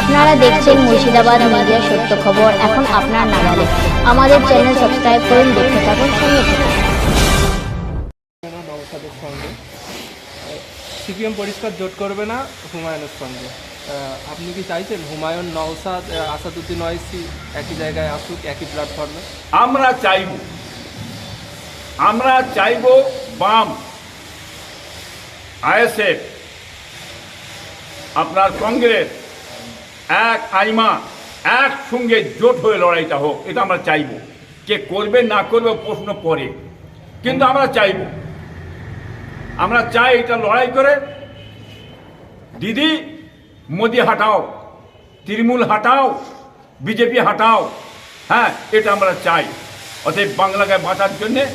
আপনারা দেখছেন মুর্শিদাবাদ মিডিয়া সত্য খবর। এখন আপনার নাগালে। আমাদের চ্যানেল সাবস্ক্রাইব করুন দেখতে থাকুন সঙ্গে সঙ্গে সিপিএম পরিষ্কার জোট করবে না হুমায়ুনের সঙ্গে। আপনি কি চাইছেন হুমায়ুন নওসাদ আসাদুদ্দিন ওয়াইসি একই জায়গায় আসুক একই প্ল্যাটফর্মে আমরা চাইব আমরা চাইব বাম আইএসএফ আপনার কংগ্রেস এক আইমা একসঙ্গে জোট হয়ে লড়াইটা হোক, এটা আমরা চাইব। কে করবে না করবে প্রশ্ন পরে কিন্তু আমরা চাইব। আমরা চাই এটা লড়াই করে। দিদি, মোদি হাটাও, তৃণমূল হাটাও, বিজেপি হাটাও হ্যাঁ এটা আমরা চাই। অতএব বাংলাকে বাঁচার জন্যে,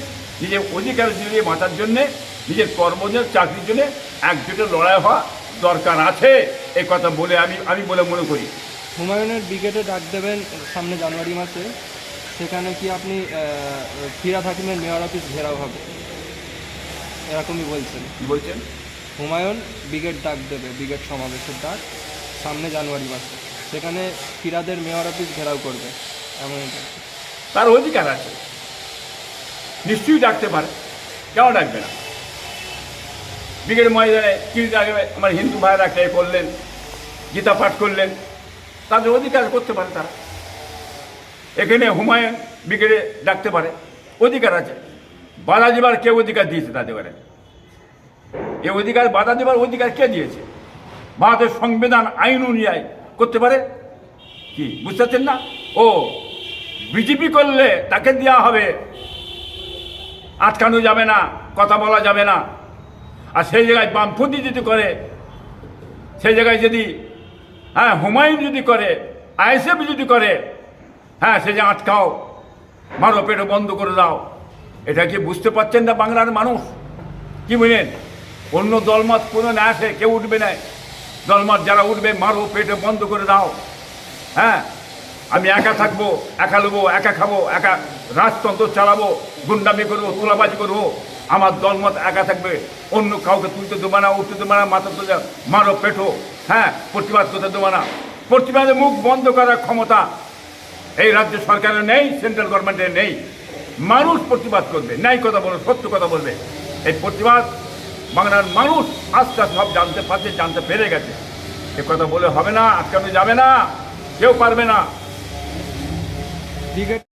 নিজের অধিকার দিয়ে বাঁচার জন্যে, নিজের কর্মজের চাকরির জন্যে একজোটে লড়াই হওয়া দরকার আছে। এই কথা বলে আমি আমি বলে মনে করি। হুমায়ুনের ব্রিগেডে ডাক দেবেন সামনে জানুয়ারি মাসে। সেখানে কি আপনি ফিরাদ হাকিমের মেয়র অফিস ঘেরাও হবে? এরকমই বলছেন। বলছেন? হুমায়ুন ব্রিগেড ডাক দেবে ব্রিগেড সমাবেশের ডাক সামনে জানুয়ারি মাসে। সেখানে ফিরাদের মেয়র অফিস ঘেরাও করবে। এমন তার অধিকার আছে। নিশ্চয়ই ডাকতে পারে। কেন ডাকবে না? ব্রিগেড ময়দানে কি ডাকবে আমার হিন্দু ভাইয়েরা কে করলেন গীতা পাঠ করলেন। তাদের অধিকার করতে পারে তারা। এখানে হুমায়ুন ব্রিগেডে ডাকতে পারে, অধিকার আছে। বাধা দেবার কে অধিকার দিয়েছে তাদের ঘরে? এ অধিকার, বাধা দেবার অধিকার কে দিয়েছে? ভারতের সংবিধান, আইন অনুযায়ী করতে পারে? কি, বুঝতে পারছেন না? ও, বিজেপি করলে তাকে দেওয়া হবে। আটকানো যাবে না, কথা বলা যাবে না। আর সেই জায়গায় বামপন্থী যদি করে, সেই জায়গায় যদি হ্যাঁ হুমায়ুন যদি করে, আইএসএফ যদি করে হ্যাঁ সে যে আটকাও, মারো পেটে বন্ধ করে দাও, এটা কি বুঝতে পারছেন না বাংলার মানুষ? কি বুঝলেন? অন্য দলমত কোনো না আসে, কেউ উঠবে না। দলমত যারা উঠবে, মারো পেটে বন্ধ করে দাও। হ্যাঁ আমি একা থাকব, একা নেব একা খাব, একা রাজতন্ত্র চালাবো, গুন্ডামি করব, তোলাবাজি করব। আমার দলমত একা থাকবে। অন্য কাউকে তুলতে দেবো না উঠতে দেবো না, মাথা তুলে মারো পেটো। হ্যাঁ প্রতিবাদ করতে দেবো না। প্রতিবাদে মুখ বন্ধ করার ক্ষমতা এই রাজ্য সরকারের নেই, সেন্ট্রাল গভর্নমেন্টের নেই। মানুষ প্রতিবাদ করবে, ন্যায় কথা বলবে, সত্য কথা বলবে। এই প্রতিবাদ বাংলার মানুষ আস্তে আস্তে সব জানতে পারছে, জানতে পেরে গেছে। এ কথা বলে হবে না, আটকানো যাবে না, কেউ পারবে না। ব্রিগেড